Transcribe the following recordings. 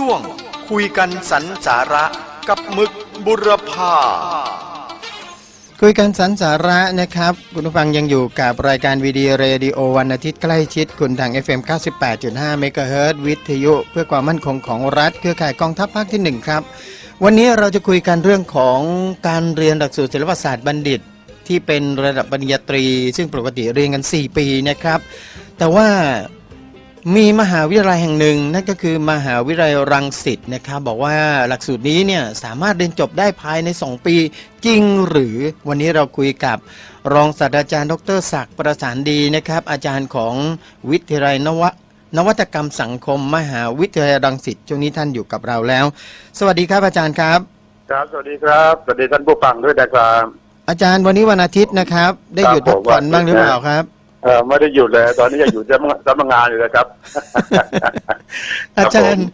ช่วงคุยกันสันสาระกับมึกบุรพาคุยกันสันสาระนะครับ คุณผู้ฟังยังอยู่กับรายการวีดีโอเรดิโอวันอาทิตย์ใกล้ชิดคุณทาง FM 98.5เมกะเฮิรตวิทยุ เพื่อความมั่นคงของรัฐ เครือข่ายกองทัพภาคที่ 1 ครับ วันนี้เราจะคุยกันเรื่องของการเรียนหลักสูตรศิลปศาสตร์บัณฑิต ที่เป็นระดับปริญญาตรี ซึ่งปกติเรียนกัน 4 ปีนะครับ แต่ว่า มีมหาวิทยาลัยแห่งหนึ่งนั่นก็คือมหาวิทยาลัยรังสิตนะครับบอกว่าหลักสูตรนี้เนี่ยสามารถเรียนจบได้ภายใน 2 ปีจริงหรือวันนี้เราคุยกับรองศาสตราจารย์ ดรศักดิ์ประสานดีนะครับ อาจารย์ของวิทยาลัยนวนวัตกรรมสังคม มหาวิทยาลัยรังสิตช่วงนี้ท่านอยู่กับเราแล้ว สวัสดีครับอาจารย์ครับ ครับสวัสดีครับสวัสดีท่านผู้ฟังด้วยนะครับอาจารย์วันนี้วันอาทิตย์นะครับ ได้หยุดครับพักผ่อนผมบ้างหรือเปล่าครับ เออไม่ได้หยุดเลย ตอนนี้ยังอยู่จะสำนักงานอยู่เลยครับ อาจารย์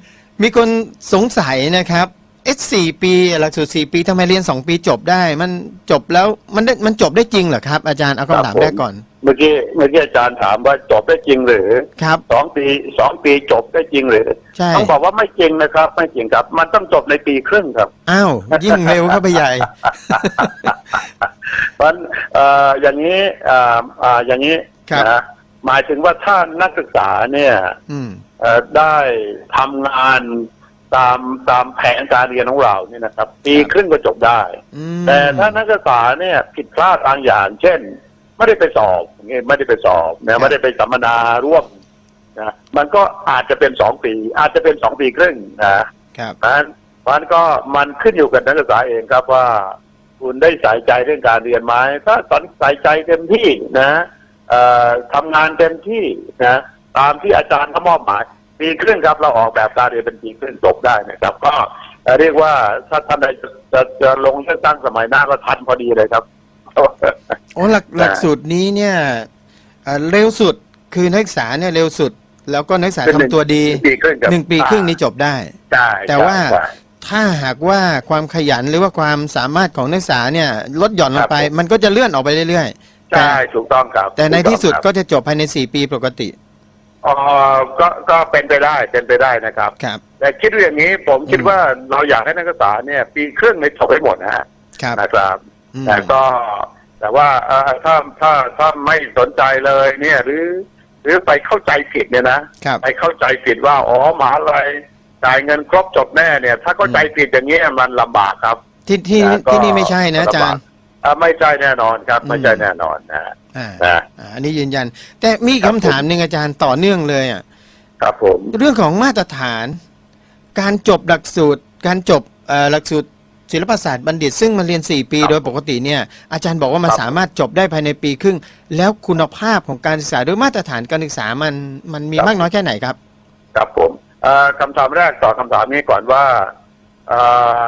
มีคนสงสัยนะครับเอสสี่ปีหลักสูตรสี่ปีทำไมเรียนสองปีจบได้ มันจบแล้วมันได้มันจบได้จริงเหรอครับ อาจารย์เอาคำถามครับผมแรกก่อน เมื่อกี้เมื่อกี้อาจารย์ถามว่าจบได้จริงหรือครับสองปีสองปีจบได้จริงหรือใช่ต้องบอกว่าไม่จริงนะครับ ไม่จริงครับ มันต้องจบในปีครึ่งครับอ้าวยิ่งเร็วเข้าไปใหญ่เพราะฉะนั้นเอ่ออย่างนี้อ่าอ่าอย่างนี้ครับ นะหมายถึงว่าถ้านักศึกษาเนี่ยอืมเอ่อได้ทำงานตามตามแผนการเรียนของเราเนี่ยนะครับ ปีครึ่งก็จบได้อืมแต่ถ้านักศึกษาเนี่ยผิดพลาดบางอย่าง เช่น ไม่ได้ไปสอบอย่างเงี้ยไม่ได้ไปสอบนะไม่ได้ไปสัมมนาร่วมนะมันก็อาจจะเป็นสองปี อาจจะเป็นสองปีครึ่งนะครับเพราะฉะนั้นเพราะฉะนั้นก็มันขึ้นอยู่กับนักศึกษาเองครับว่า คุณได้ใส่ใจเรื่องการเรียนไหมถ้าตอนใส่ใจเต็มที่นะเอ่อ ทำงานเต็มที่นะตามที่อาจารย์เขามอบหมายปีครึ่งครับเราออกแบบการเรียนเป็นปีครึ่งจบได้นะครับ ก็เอ่อเรียกว่าถ้าท่านใดจะจะจะลงเลือกตั้งสมัยหน้าก็ทันพอดีเลยครับโอ้หลักหลักสูตรนี้เนี่ยเอ่อเร็วสุดคือนักศึกษาเนี่ยเร็วสุด แล้วก็นักศึกษาเป็นหนึ่งทำตัวดีปีครึ่งครับหนึ่งปีครึ่งนี้จบได้ใช่แต่ว่าใช่ถ้าหากว่าความขยันหรือว่าความสามารถของนักศึกษาเนี่ยลดหย่อนลงไปครับผมมันก็จะเลื่อนออกไปเรื่อยๆแต่ ใช่ถูกต้องครับแต่ในที่สุดถูก็ต้องครับจะจบภายใน4ปีปกติอ๋อก็ก็เป็นไปได้เป็นไปได้นะครับ ครับ แต่คิดว่าอย่างนี้ผมคิดอืมว่าเราอยากให้นักศึกษาเนี่ย ปีครึ่งในจบให้หมดนะฮะครับนะครับอืมแต่ก็แต่ว่าเอ่อถ้าถ้าถ้าไม่สนใจเลยเนี่ย หรือ หรือไปเข้าใจผิดเนี่ยนะครับไปเข้าใจผิดว่าอ๋อมหาลัยจ่ายเงินครบจบแน่เนี่ย ถ้าเข้าใจผิดอย่างนี้ยมันลำบากครับ ที่ที่นะก็ที่นี่ไม่ใช่นะอาจารย์ อ่าไม่ใช่แน่นอนครับ ไม่ใช่อืมแน่นอนนะอ่านะ อ่าอันนี้ยืนยัน แต่มีอีกครับคำถามหนึ่งอาจารย์ต่อเนื่องเลยอะครับผมเรื่องของมาตรฐาน การจบหลักสูตร การจบเอ่อหลักสูตรศิลปศาสตร์บัณฑิต ซึ่งมันเรียน 4 ปีโดยปกติเนี่ย อาจารย์บอกว่ามันสามารถจบได้ภายในปีครึ่ง แล้วคุณภาพของการศึกษาหรือมาตรฐานการศึกษามันมันมีมากน้อยแค่ไหนครับ ครับผมเอ่อคำถามแรกต่อบคำถามนี้ก่อนว่าเอ่อ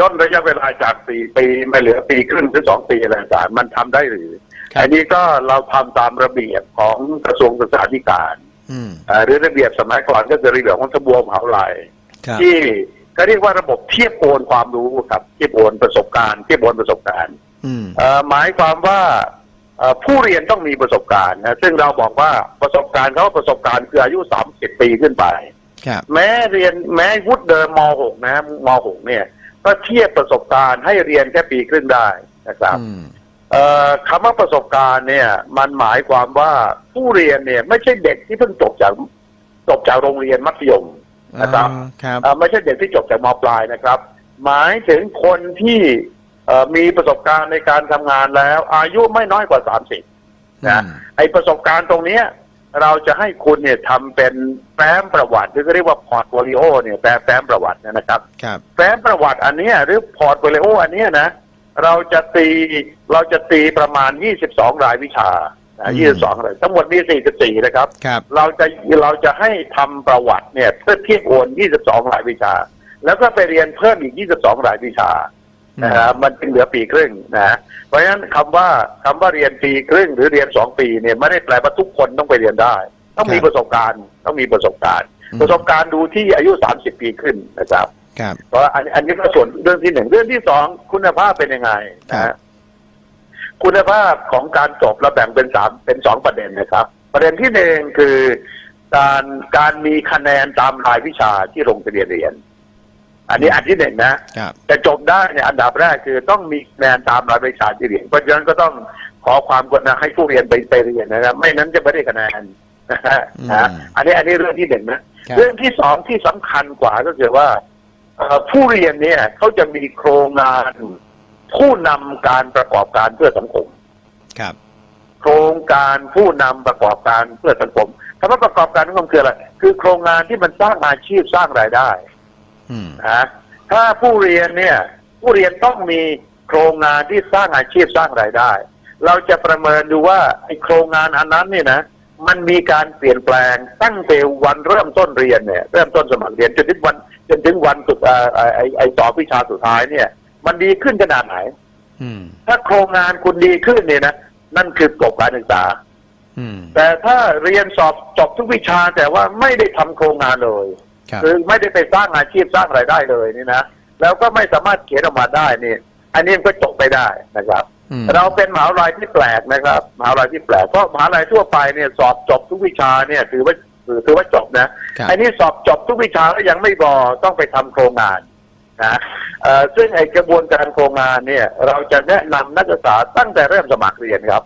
ย่นระยะเวลาจากสี่ปีไม่เหลือปีครึ่งหรือสองปีอะไรต่างๆมันทำได้หรือครับอันนี้ก็เราทำตามระเบียบของกระทรวงศึกษาธิการอืมเอ่อหรือระเบียบสมัยก่อนก็คือระเบียบของทบวมหาวิทยาลัยครับที่ก็เรียกว่าระบบเทียบโอนความรู้ครับเทียบโอนประสบการณ์เทียบโอนประสบการณ์อืมเอ่อหมายความว่าเอ่อผู้เรียนต้องมีประสบการณ์นะซึ่งเราบอกว่าประสบการณ์เขาประสบการณ์คืออายุ30ปีขึ้นไปครับแม้เรียนแม้วุฒิเดิมม .6 นะม .6 เนี่ย ก็เทียบประสบการณ์ให้เรียนแค่ปีครึ่งได้นะครับอืมเอ่อคำว่าประสบการณ์เนี่ย มันหมายความว่าผู้เรียนเนี่ย ไม่ใช่เด็กที่เพิ่งจบจากจบจากโรงเรียนมัธยมนะครับอ่าครับเอ่อไม่ใช่เด็กที่จบจากมปลายนะครับ หมายถึงคนที่เอ่อมีประสบการณ์ในการทำงานแล้ว อายุไม่น้อยกว่า30นะไอประสบการณ์ตรงเนี้ย เราจะให้คุณเนี่ยทำเป็นแฟ้มประวัติหรือเรียกว่าพอร์ตโฟลิโอเนี่ยแฟ้มแฟ้มประวัติเนยนะครับครับ แฟ้มประวัติอันเนี้ยหรือพอร์ตโฟลิโออันเนี้ยนะ เราจะตีเราจะตีประมาณ 22 รายวิชาอืมยี่สิบสองเลยทั้งหมดมี 44 นะครับ ครับ เราจะเราจะให้ทำประวัติเนี่ยเพื่อเทียบโอน 22 รายวิชา แล้วก็ไปเรียนเพิ่มอีก 22 รายวิชา นะฮะมันจึงเหลือปีครึ่งนะฮะเพราะฉะนั้นคำว่าคำว่าเรียนปีครึ่งหรือเรียนสองปีเนี่ยไม่ได้แปลว่าทุกคนต้องไปเรียนได้ ต้องมีครับประสบการณ์ต้องมีประสบการณ์อืมประสบการณ์ดูที่อายุสามสิบปีขึ้นนะครับครับเพราะอันอันนี้ก็ส่วนเรื่องที่หนึ่งเรื่องที่สองคุณภาพเป็นยังไงนะครัฮะบคุณภาพของการจบเราแบ่งเป็นสามเป็นสองประเด็นนะครับ ประเด็นที่หนึ่งคือการการมีคะแนนตามรายวิชาที่ลงทะเบียนเรียน อันนี้อันที่หนึ่งนะครับจะจบได้เนี่ยอันดับแรกคือต้องมีคะแนนตามรายวิชาที่เรียนเพราะฉะนั้นก็ต้องขอความกรุณาให้ผู้เรียนไปไปเรียนนะครับ ไม่นั้นจะไม่ได้คะแนนนะฮะอืมนะอันนี้อันนี้เรื่องที่หนึ่งนะครับเรื่องที่สองที่สำคัญกว่าก็คือว่าเอ่อผู้เรียนเนี่ยเขาจะมีโครงงานผู้นำการประกอบการเพื่อสังคม ครับ โครงการผู้นำประกอบการเพื่อสังคมคำว่าประกอบการสังคมคืออะไรคือโครงงานที่มันสร้างอาชีพสร้างรายได้อืม นะถ้าผู้เรียนเนี่ย ผู้เรียนต้องมีโครงงานที่สร้างอาชีพสร้างรายได้ เราจะประเมินดูว่าไอ้โครงงานอันนั้นเนี่ยนะมันมีการเปลี่ยนแปลงตั้งแต่วันเริ่มต้นเรียนเนี่ยเริ่มต้นสมัครเรียนจนถึงวันจนถึงวันสุดเอ่อไอ้ไอ้ไอ้สอบวิชาสุดท้ายเนี่ย มันดีขึ้นขนาดไหนอืมถ้าโครงงานคุณดีขึ้นเนี่ยนะนั่นคือจบการศึกษาอืมแต่ถ้าเรียนสอบจบทุกวิชาแต่ว่าไม่ได้ทำโครงงานเลย ครับคือไม่ได้ไปสร้างอาชีพสร้างรายได้เลยนี่นะแล้วก็ไม่สามารถเขียนออกมาได้นี่ อันนี้ก็จบไปได้นะครับอืมเราเป็นมหาวิทยาลัยที่แปลกนะครับมหาวิทยาลัยที่แปลกเพราะมหาวิทยาลัยทั่วไปเนี่ยสอบจบทุกวิชาเนี่ยถือว่าถือว่าจบนะครับอันนี้สอบจบทุกวิชาแล้วยังไม่พอต้องไปทำโครงงานนะเอ่อซึ่งไอกระบวนการโครงงานเนี่ย เราจะแนะนำนักศึกษาตั้งแต่เริ่มสมัครเรียนครับ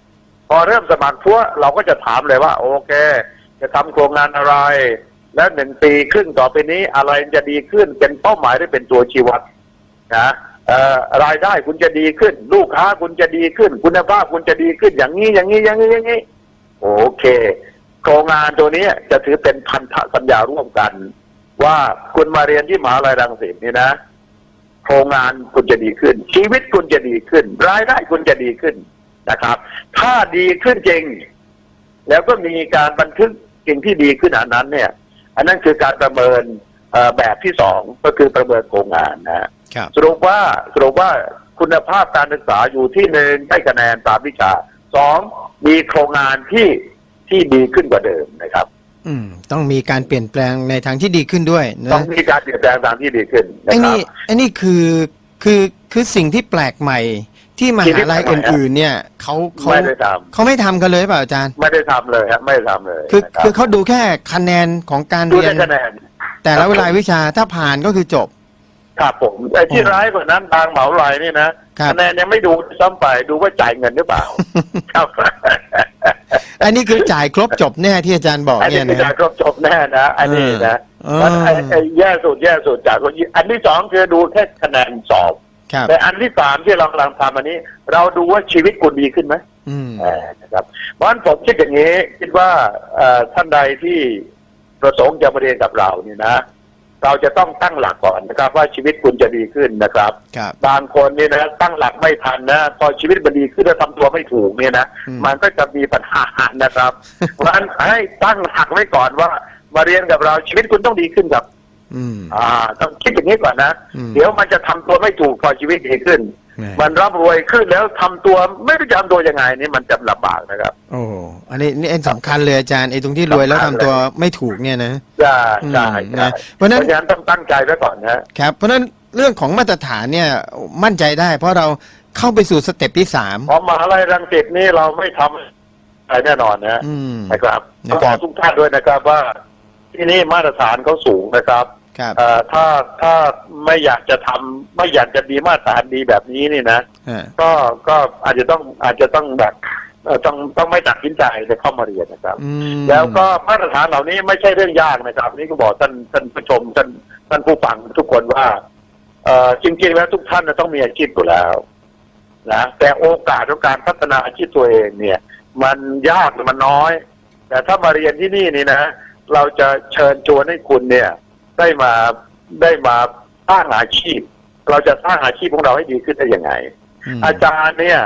พอเริ่มสมัครทั่วเราก็จะถามเลยว่า โอเค จะทำโครงงานอะไร และหนึ่งปีครึ่งต่อไปนี้อะไรจะดีขึ้นเป็นเป้าหมายหรือเป็นตัวชี้วัดนะรายได้คุณจะดีขึ้น ลูกค้าคุณจะดีขึ้น คุณภาพคุณจะดีขึ้นอย่างนี้อย่างนี้อย่างนี้อย่างนี้ โอเคโครงงานตัวนี้จะถือเป็นพันธสัญญาร่วมกัน ว่าคุณมาเรียนที่มหาลัยรังสิตนี่นะโครงงานคุณจะดีขึ้น ชีวิตคุณจะดีขึ้น รายได้คุณจะดีขึ้นนะครับ ถ้าดีขึ้นจริง แล้วก็มีการบันทึกสิ่งที่ดีขึ้นอันนั้นเนี่ย อันนั้นคือการประเมินเอ่อแบบที่สองก็คือประเมินโครงงานนะฮะครับสรุปว่าสรุปว่าคุณภาพการศึกษาอยู่ที่หนึ่งได้คะแนนตามวิชาสองมีโครงงานที่ที่ดีขึ้นกว่าเดิมนะครับ อืม ต้องมีการเปลี่ยนแปลงในทางที่ดีขึ้นด้วยต้อนะงมีการเปลี่ยนแปลงตามที่ดีขึ้นนะไอ้ครันี่บไอ้นี่คือคือคือสิ่งที่แปลกใหม่ ที่มสิ่งหาที่ลัยแปลกใหม่อื่นๆ เนี่ยเขาเขาไม่ได้ทเขาไม่ทำกันเลยเปล่าอาจารย์ำไม่ได้ทำเลยครับไม่ได้ทำเลยคือนะรับคือเขาดูแค่คะแนนของการดูเรียได้น คะแนน แต่ละเวลาวิชาถ้าผ่านก็คือจบ ครับผมไอ้ที่ร้ายกว่านั้นทางเหมาลายนี่นะครับ คะแนนยังไม่ดูซ้ำไปดูว่าจ่ายเงินหรือเปล่า ครับอันนี้คือจ่ายครบจบแน่ที่อาจารย์บอกอันนี้เนี่ยคือนะจะครบจบแน่นะ อันนี้นะเออมันไอ้ไอ้แย่สุดแย่สุดจากคนอันที่สองคือดูแค่คะแนนสอบครับ แต่อันที่สามที่เรากำลังทำอันนี้ เราดูว่าชีวิตคุณดีขึ้นไหมอืมอ่านะครับเพราะฉะนั้นผมคิดอย่างนี้ คิดว่าเอ่อท่านใดที่ประสงค์จะมาเรียนกับเราเนี่ยนะ เราจะต้องตั้งหลักก่อนนะครับ ว่าชีวิตคุณจะดีขึ้นนะครับครับบางคนเนี่ยนะตั้งหลักไม่ทันนะพอชีวิตมันดีขึ้นแล้วทำตัวไม่ถูกเนี่ยนะอืมมันก็จะมีปัญหานะครับเพราะฉะนั้นให้ตั้งหลักไว้ก่อนว่ามาเรียนกับเราชีวิตคุณต้องดีขึ้นครับ อืม อ่า ต้องคิดอย่างนี้ก่อนนะ อืมเดี๋ยวมันจะทำตัวไม่ถูกพอชีวิตดีขึ้น แหม่ มันร่ำรวยขึ้นแล้วทำตัวไม่รู้จะทำตัวยังไงนี่มันจะลำบากนะครับ โอ้โหอันนี้นี่เอ็นสำคัญเลยอาจารย์ไอ้ตรงที่รวยแล้วทำตัวไม่ถูกเนี่ยนะ ใช่ใช่อืมใช่นะเพราะฉะนั้นเพราะฉะนั้นต้องตั้งใจไว้ก่อนนะ ครับ เพราะฉะนั้นเรื่องของมาตรฐานเนี่ยมั่นใจได้ เพราะเราเข้าไปสู่สเต็ปที่สามเพราะมหาลัยรังสิตนี่เราไม่ทำอะไรแน่นอนนะอืมนะครับนะครับ ต้องบอกทุกท่านด้วยนะครับว่าที่นี่มาตรฐานเขาสูงนะครับ ครับเอ่อถ้าถ้าไม่อยากจะทำไม่อยากจะมีมาตรฐานดีแบบนี้นี่นะอ่าก็ก็อาจจะต้องอาจจะต้องแบบเอ่อต้องต้องไม่ตัดสินใจจะเข้ามาเรียนนะครับ อืมแล้วก็มาตรฐานเหล่านี้ไม่ใช่เรื่องยากนะครับนี่ก็บอกท่านท่านผู้ชมท่านท่านผู้ฟังทุกคนว่าเอ่อจริงๆแล้วทุกท่านน่ะต้องมีอาชีพอยู่แล้วนะแต่โอกาสของการพัฒนาอาชีพตัวเองเนี่ย มันยากหรือมันน้อย แต่ถ้ามาเรียนที่นี่นี่นะ เราจะเชิญชวนให้คุณเนี่ย ได้มาได้มาสร้างอาชีพ เราจะสร้างอาชีพของเราให้ดีขึ้นได้ยังไงมอาจารย์เนี่ย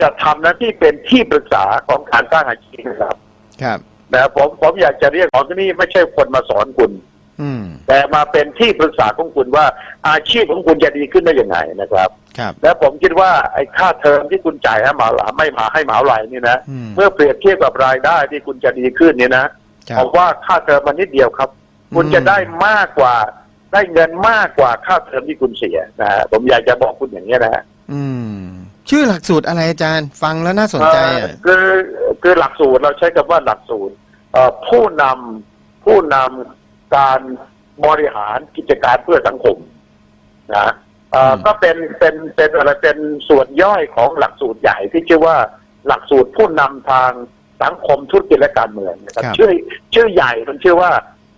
จะทำหน้าที่เป็นที่ปรึกษาของการสร้างอาชีพนะครับ ครับนะผมผมอยากจะเรียกของที่นี่ไม่ใช่คนมาสอนคุณอืมแต่มาเป็นที่ปรึกษาของคุณว่า อาชีพของคุณจะดีขึ้นได้ยังไงนะครับครับและผมคิดว่าไอ้ค่าเทอมที่คุณจ่ายให้หมหาลาไม่มาให้หมหาลัยนี่นะอืมเมื่อเปรียบเทียบกับรายได้ที่คุณจะดีขึ้นเนี่ยนะครับผมว่าค่าเทอมมันนิดเดียวครับ คุณอืมจะได้มากกว่า ได้เงินมากกว่าค่าเทอมที่คุณเสียนะฮะผมอยากจะบอกคุณอย่างนี้ยนะฮะอืม ชื่อหลักสูตรอะไรอาจารย์ ฟังแล้วน่าสนใจเอ่อะอคือคือหลักสูตรเราใช้คำว่าหลักสูตรเอ่อผู้นำผู้นำการบริหารกิจการเพื่อสังคมนะเอ่ออืมก็เป็นเป็นเป็นอะไรเป็นส่วนย่อยของหลักสูตรใหญ่ที่ชื่อว่าหลักสูตรผู้นำทางสังคมธุรกิจและการเมืองนะครับ ครับ ชื่อชื่อใหญ่มันชื่อว่า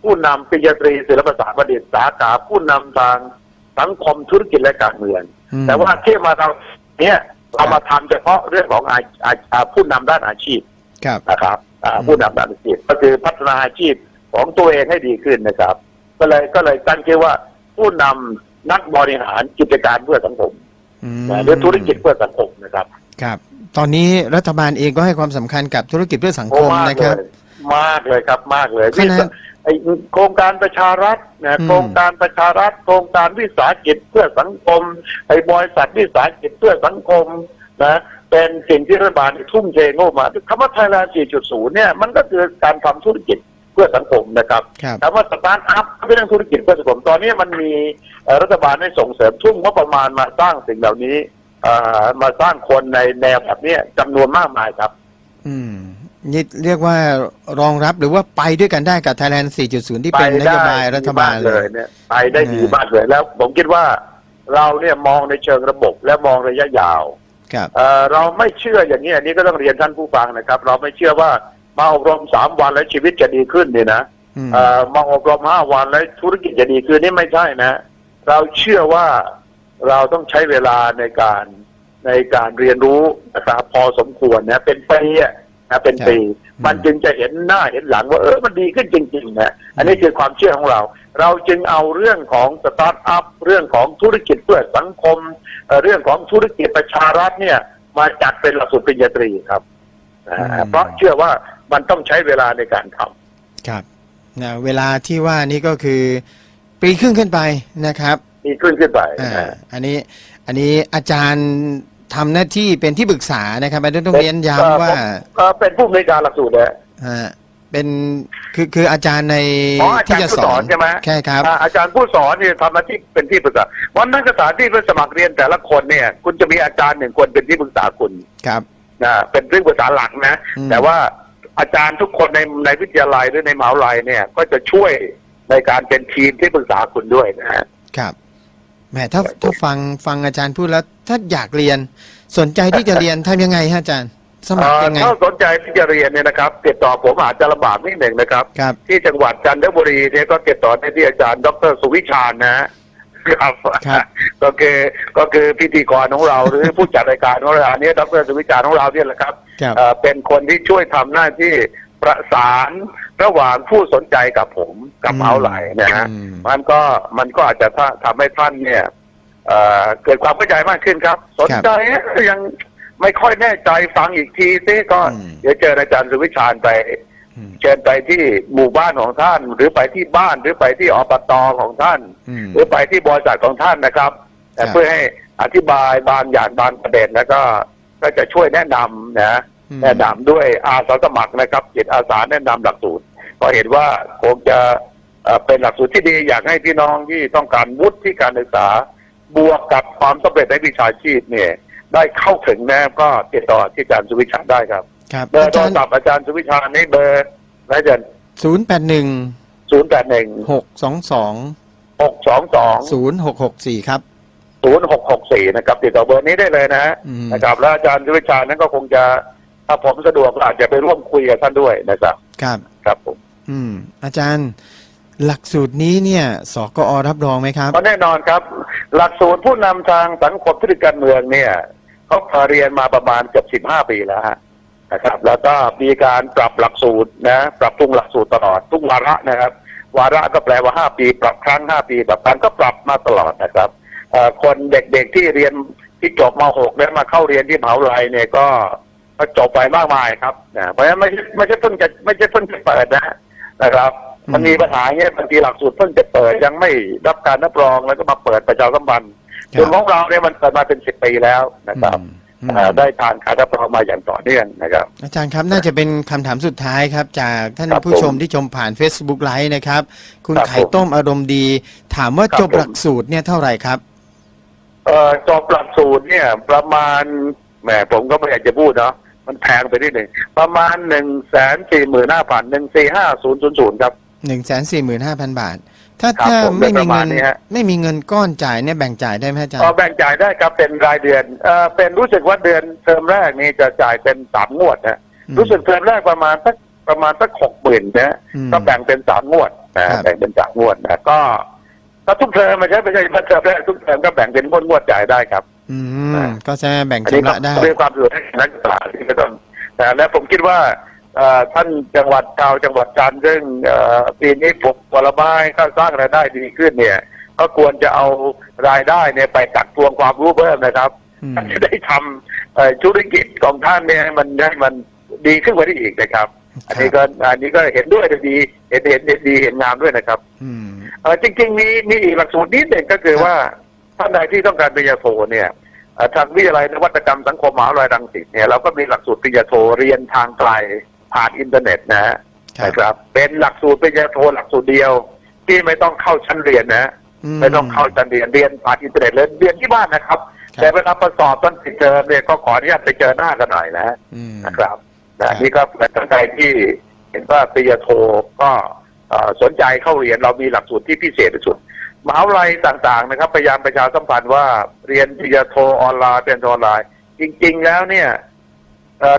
ผู้นำปริญญาตรีศิลปศาสตร์ประดิษฐ์สาขาผู้นำทางสังคมธุรกิจและการเมืองอืมแต่ว่าที่มาเราเนี่ยเรามาทำเฉพาะเรื่องของอาอาอาผู้นำด้านอาชีพครับนะครับอ่าอืมผู้นำด้านอาชีพก็คือพัฒนาอาชีพของตัวเองให้ดีขึ้นนะครับ ก็เลยก็เลยตั้งชื่อว่าผู้นำนักบริหารกิจการเพื่อสังคมอืมนะหรือธุรกิจเพื่อสังคมนะครับครับ ตอนนี้รัฐบาลเองก็ให้ความสำคัญกับธุรกิจเพื่อสังคโอ้มมากนะเลครับยมากเลยครับมากเลยขนาด ไอโครงการประชารัฐนะอืมโครงการประชารัฐ โครงการวิสาหกิจเพื่อสังคม ไอบริษัทวิสาหกิจเพื่อสังคมนะเป็นสิ่งที่รัฐบาลทุ่มเทงบมาคำว่าไทยแลนด์ 4.0 เนี่ยมันก็คือการทำธุรกิจเพื่อสังคมนะครับครับคำว่าสตาร์ทอัพก็เป็นเรื่องธุรกิจเพื่อสังคมตอนนี้มันมีเอ่อรัฐบาลได้ส่งเสริมทุ่มงบประมาณมาสร้างสิ่งเหล่านี้เอ่อมาสร้างคนในแนวแบบเนี้ยจำนวนมากมายครับ อืม นี่เรียกว่ารองรับหรือว่าไปด้วยกันได้กับ Thailand 4.0 ที่เป็นนโยบายรัฐบาลดีมกเลเลยย เนี่ยไปได้ดีมากเลยแล้ว ผมคิดว่าเราเนี่ยมองในเชิงระบบและมองระยะยาว ครับ เอ่อเราไม่เชื่ออย่างนี้อันนี้ก็ต้องเรียนท่านผู้ฟังนะครับ เราไม่เชื่อว่ามาอบรมสามวันแล้วชีวิตจะดีขึ้นเนี่ยนะอืม เอ่อมาอบรมห้าวันแล้วธุรกิจจะดีขึ้นนี่ไม่ใช่นะ เราเชื่อว่าเราต้องใช้เวลาในการในการเรียนรู้นะครับพอสมควรนะเป็นปีอะ นะเป็นปี มันจึงจะเห็นหน้าเห็นหลังว่าเออมันดีขึ้นจริงๆนะอันนี้คือความเชื่อของเรา เราจึงเอาเรื่องของสตาร์ทอัพเรื่องของธุรกิจเพื่อสังคมเอ่อเรื่องของธุรกิจประชารัฐเนี่ยมาจัดเป็นหลักสูตรปริญญาตรีครับอ่าอืมเพราะเชื่อว่ามันต้องใช้เวลาในการทำครับนะเวลาที่ว่านี้ก็คือปีครึ่งขึ้นไปนะครับดีขึ้นขึ้นไปอ่านะอันนี้อันนี้อาจารย์ ทำหน้าที่เป็นที่ปรึกษานะครับอันนี้ต้องเรียนย้ำว่าเอ่อเป็นผู้อำนวยการหลักสูตรนะฮะเป็นคือคืออาจารย์ในอ๋ออาจารย์ที่จะผู้สสออนนใช่ไหมใช่ครับ อ่าอาจารย์ผู้สอนเนี่ยทำหน้าที่เป็นที่ปรึกษาวันนักศึกษาที่ไปสมัครเรียนแต่ละคนเนี่ย คุณจะมีอาจารย์หนึ่งคนเป็นที่ปรึกษาคุณ ครับ นะเป็นที่ปรึกษาหลักนะ อืม แต่ว่าอาจารย์ทุกคนในในวิทยาลัยหรือในมหาวิทยาลัยเนี่ย ก็จะช่วยในการเป็นทีมที่ปรึกษาคุณด้วยนะฮะครับ แหมถ้าถ้าฟังฟังอาจารย์พูดแล้ว ถ้าอยากเรียน สนใจที่จะเรียนทำยังไงฮะอาจารย์ สมัครยังไงเอ่อถ้าสนใจที่จะเรียนเนี่ยนะครับ ติดต่อผมอาจจะลำบากนิดหนึ่งนะครับ ครับ ที่จังหวัดจันทบุรีเนี่ยก็ติดต่อได้ที่อาจารย์ ดรสุวิชาญนะฮะครับครับ ก็คือก็คือพิธีกรของเราหรือผู้จัดรายการของเราอันนี้ดรสุวิชาญของเราเนี่ยแหละครับครับ เอ่อเป็นคนที่ช่วยทำหน้าที่ประสาน ระหว่างผู้สนใจกับผมกับเอาไหลนะฮะอืมมันก็มันก็อาจจะถ้าทำให้ท่านเนี่ยเอ่อเกิดความเข้าใจมากขึ้นครับ สนใจยังไม่ค่อยแน่ใจฟังอีกทีซิก็อืมเดี๋ยวเจออาจารย์สุวิชาญไปอืมเชิญไปที่หมู่บ้านของท่าน หรือไปที่บ้านหรือไปที่อบตของท่านอืมหรือไปที่บริษัทของท่านนะครับครับเพื่อให้อธิบายบางอย่างบางประเด็นแล้วก็ก็จะช่วยแนะนำนะอืม แนะนำด้วยอาสาสมัครนะครับจิตอาสาแนะนำหลักสูตรก็เห็นว่าคงจะเอ่อเป็นหลักสูตรที่ดีอยากให้พี่น้องที่ต้องการวุฒิที่การศึกษา บวกกับความสำเร็จในวิชาชีพเนี่ย ได้เข้าถึงนะครับก็ติดต่อที่อาจารย์สุวิชาได้ครับครับเบออาร์โทจารรย์ศัพท์อาจารย์สุวิชานี่เบอร์นะอาจารย์ศูนย์แปดหนึ่งศูนย์แปดหนึ่งหกสองสองหกสองสองศูนย์หกหกสี่ครับศูนย์หกหกสี่นะครับ ติดต่อเบอร์นี้ได้เลยนะฮะอืมนะครับ แล้วอาจารย์สุวิชานั้นก็คงจะ ถ้าผมสะดวกก็อาจจะไปร่วมคุยกับท่านด้วยนะครับครับ ครับผมอืม อาจารย์ หลักสูตรนี้เนี่ยสกอรับรองไหมครับ ก็แน่นอนครับ หลักสูตรผู้นำทางสังคมธุรกิจการเมืองเนี่ยเขาเรียนมาประมาณเกือบสิบห้าปีแล้วฮะนะครับ แล้วก็มีการปรับหลักสูตรนะ ปรับปรุงหลักสูตรตลอดทุกวาระนะครับ วาระก็แปลว่าห้าปี ปรับครั้งห้าปีปรับครั้งก็ปรับมาตลอดนะครับเอ่อคนเด็กๆที่เรียนที่จบม .6 แล้วมาเข้าเรียนที่มหาวิทยาลัยเนี่ยก็ ก็จบไปมากมายครับนะเพราะฉะนั้นไม่ใช่ไม่ใช่เพิ่งจะไม่ใช่เพิ่งจะเปิดนะนะครับ มันมีปัญหาเงี้ยบางทีหลักสูตรเพิ่งจะเปิดยังไม่รับการรับรองแล้วก็มาเปิดประชาสัมพันธ์ครับส่วนของเราเนี่ยมันเปิดมาเป็นสิบปีแล้วนะครับอืมอืมเอ่อได้ทานการรับรองมาอย่างต่อเนื่องนะครับ อาจารย์ครับน่าจะเป็นคำถามสุดท้ายครับ จากท่านครับผู้ชมผมที่ชมผ่าน Facebook ไลฟ์นะครับ คุณครับไข่ต้มอารมณ์ดี ถามว่าครับจบผมหลักสูตรเนี่ยเท่าไหร่ครับเอ่อจบหลักสูตรเนี่ย ประมาณแหมผมก็ไม่อยากจะพูดเนาะ มันแพงไปนิดหนึ่งประมาณหนึ่งแสนสี่หมื่นห้าพันหนึ่งสี่ห้าศูนย์ศูนย์ศูนย์ครับอหนึ่งแสนสี่หมื่นห้าพันบาท ถ้าครับถ้าผมไม่มีโดยประมาเงิณนนี้ฮะ ไม่มีเงินก้อนจ่ายเนี่ยแบ่งจ่ายได้ไหมอาจารพอย์แบ่งจ่ายได้ครับเป็นรายเดือนเอ่อเป็นรู้สึกว่าเดือนเทอมแรกนี่จะจ่ายเป็นสามงวดนะอืมรู้สึกเทอมแรกประมาณสักประมาณสักหกหมื่นนะอืมก็แบ่งเป็นสามงวดนะครับ แบ่งเป็นสามงวดนะก็ก็ทุกเทอมไม่ใช่ไม่ใช่เทอมแรกทุกเทอมก็แบ่งเป็นงวดงวดๆจ่ายได้ครับ อือ่ามก็จะแบ่งอันนี้ชำก็ระได้เรียกความสะดวกให้กับนักศึกษาที่ไม่ต้องแต่และผมคิดว่าเอ่อท่านจังหวัดชาวจังหวัดจันทร์ซึ่งเอ่อปีนี้ปลูกผลไม้ก็สร้างรายได้ดีขึ้นเนี่ย ก็ควรจะเอารายได้เนี่ยไปตักตวงความรู้เพิ่มนะครับอืม ท่านจะได้ทำเอ่อธุรกิจของท่านเนี่ยให้มันให้มันดีขึ้นกว่านี้อีกนะครับ อันนี้ก็อันนี้ก็เห็นด้วยดีเห็นเห็นเห็นดีเห็นงามด้วยนะครับ อืม เออจริงๆมีมีอีกหลักสูตรนิดหนึ่งก็คือว่า ท่านใดที่ต้องการปริญญาโทเนี่ยเอ่อทางวิทยาลัยนวัตกรรมสังคมมหาวิทยาลัยรังสิตเนี่ยเราก็มีหลักสูตรปริญญาโทเรียนทางไกลผ่านอินเทอร์เน็ตนะฮะครับนะครับ เป็นหลักสูตรปริญญาโทหลักสูตรเดียว ที่ไม่ต้องเข้าชั้นเรียนนะไม่ต้องเข้าชั้นเรียนเรียนผ่านอินเทอร์เน็ตเลยเรียนที่บ้านนะครับครับแต่เวลาประสอบต้นปิดเทอมเนี่ยก็ขออนุญาตไปเจอหน้ากันหน่อยนะอืมนะครับครันะบนี่ก็เป็นท่านใดที่เห็นว่าปริญญาโทก็เอ่อสนใจเข้าเรียนเรามีหลักสูตรที่พิเศษที่สุด มหาวิทยาลัยต่างๆนะครับพยายามประชาสัมพันธ์ว่าเรียนปริญญาโทออนไลน์เป็นออนไลน์ จริง ๆ แล้วเนี่ย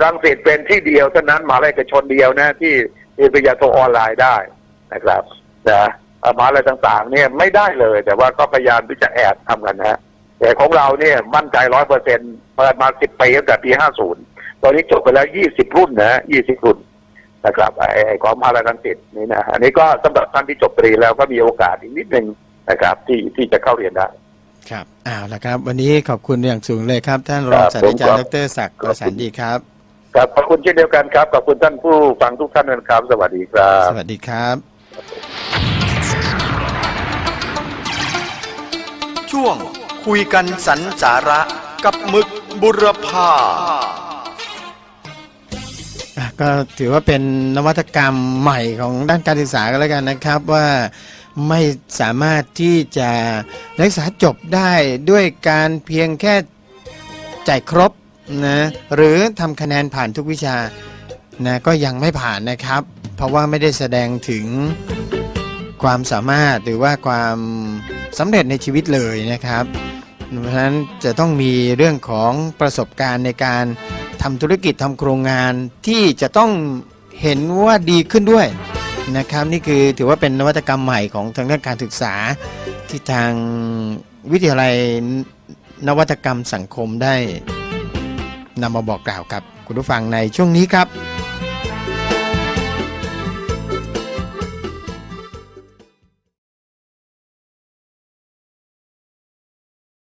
รังสิตเป็นที่เดียวเท่านั้นมหาวิทยาลัยเอกชนเดียวนะที่เรียนปริญญาโทออนไลน์ได้นะครับนะเอ่อมหาวิทยาลัยต่าง ๆ เนี่ยไม่ได้เลย แต่ว่าก็พยายามที่จะแอบทำกันนะแต่ของเราเนี่ยมั่นใจร้อยเปอร์เซ็นเปิดมาสิบปีตั้งแต่ปีห้าศูนย์ตอนนี้จบไปแล้วยี่สิบรุ่นนะยี่สิบรุ่นนะครับไอ้ของมหาลัยรังสิตนี่นะอันนี้ก็สำหรับท่านที่จบตรีแล้วก็มีโอกาสอีกนิดหนึ่ง นะครับ ที่ที่จะเข้าเรียนได้ครับเอาละครับ วันนี้ขอบคุณอย่างสูงเลยครับ ท่านรองครับศาสตราจารย์ผมคดรับรศักดิ์ประสานดีครับครับขอบคุณเช่นเดียวกันครับขอบคุณท่านผู้ฟังทุกท่านนะครับ สวัสดีครับ สวัสดีครับ ช่วงคุยกันสรรสาระกับหมึกบุรพาอะก็ถือว่าเป็นนวัตกรรมใหม่ของด้านการศึกษาก็แล้วกันนะครับว่า ไม่สามารถที่จะนักศึกษาจบได้ด้วยการเพียงแค่จ่ายครบนะหรือทำคะแนนผ่านทุกวิชานะก็ยังไม่ผ่านนะครับ เพราะว่าไม่ได้แสดงถึงความสามารถหรือว่าความสำเร็จในชีวิตเลยนะครับ เพราะฉะนั้นจะต้องมีเรื่องของประสบการณ์ในการทำธุรกิจทำโครงงานที่จะต้องเห็นว่าดีขึ้นด้วย นะครับนี่คือถือว่าเป็นนวัตกรรมใหม่ของทางด้านการศึกษา ที่ทางวิทยาลัยนวัตกรรมสังคมได้นำมาบอกกล่าวกับคุณผู้ฟังในช่วงนี้ครับ